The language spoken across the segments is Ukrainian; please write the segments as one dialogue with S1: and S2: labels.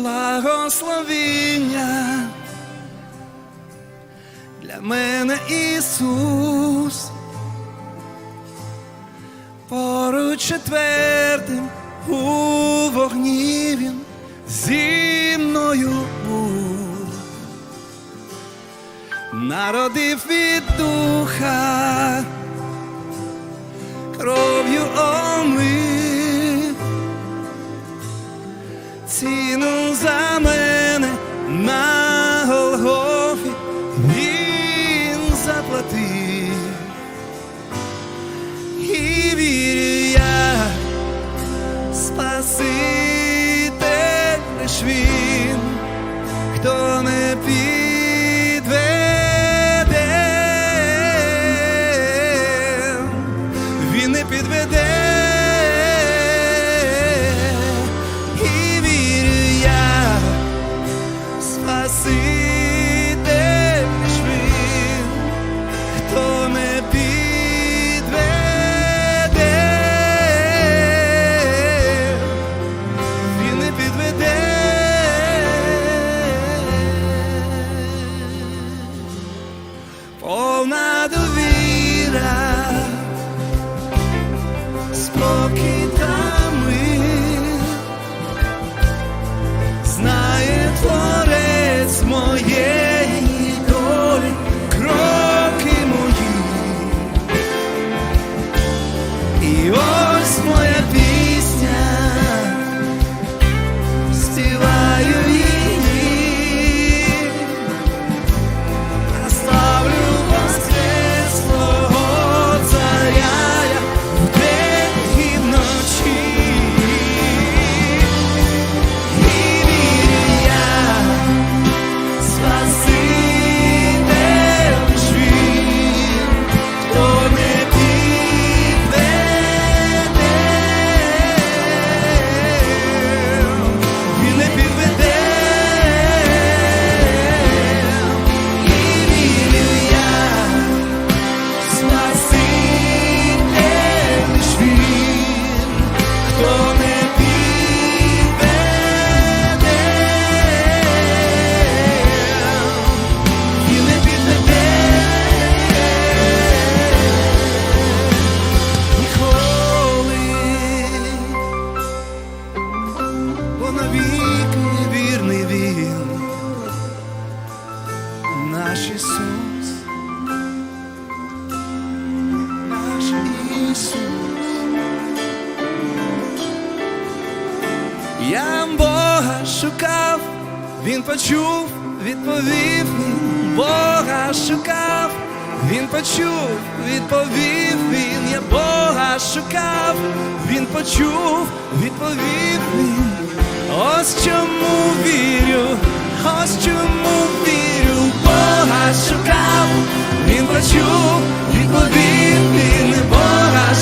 S1: благословіння для мене Ісус, поруч четвертим у вогні він зі мною був, народив від духа, кров'ю омив ціну за мене на Голгофі він заплатив. Бо навіки вірний він, наш Ісус, наш Ісус. Я Бога шукав, він почув, відповів Бога шукав, він почув, відповів він, я Бога шукав, він почув, відповів він. Ось чому вірю, ось чому вірю, Бога шукав, він почув, відповів він, Бога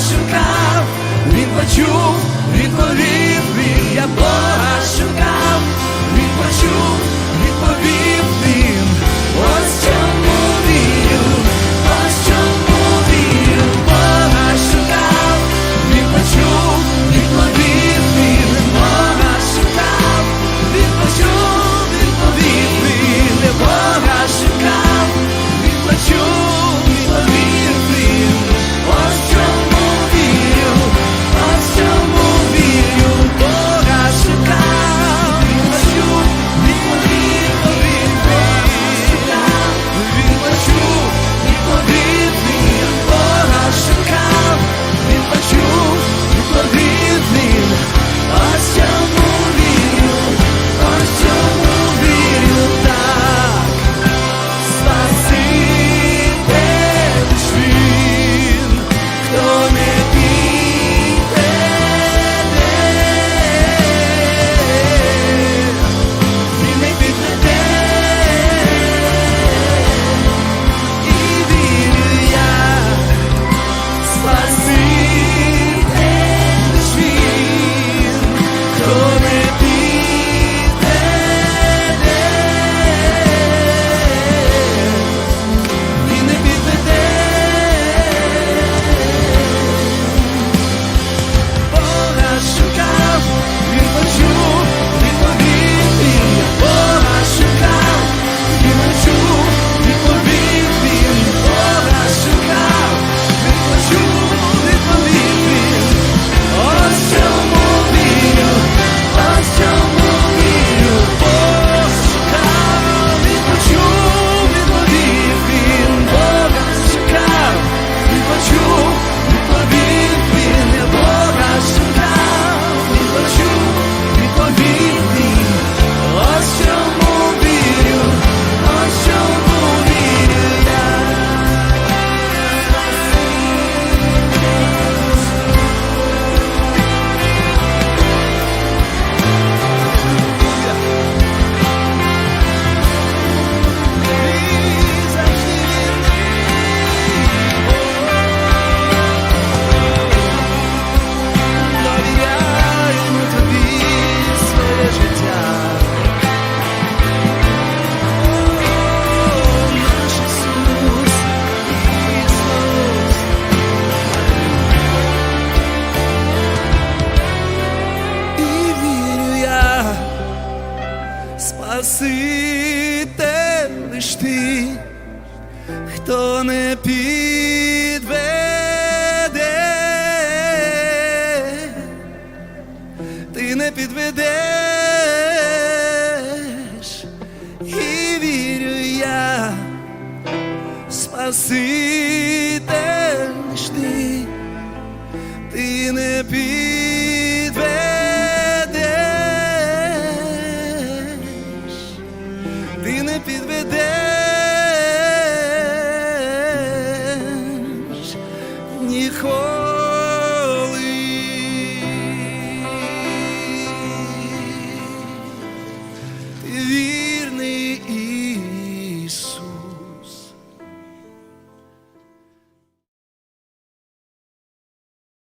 S1: спасите лиш ти, хто не підведе, ти не підведеш і вірю я, спаси.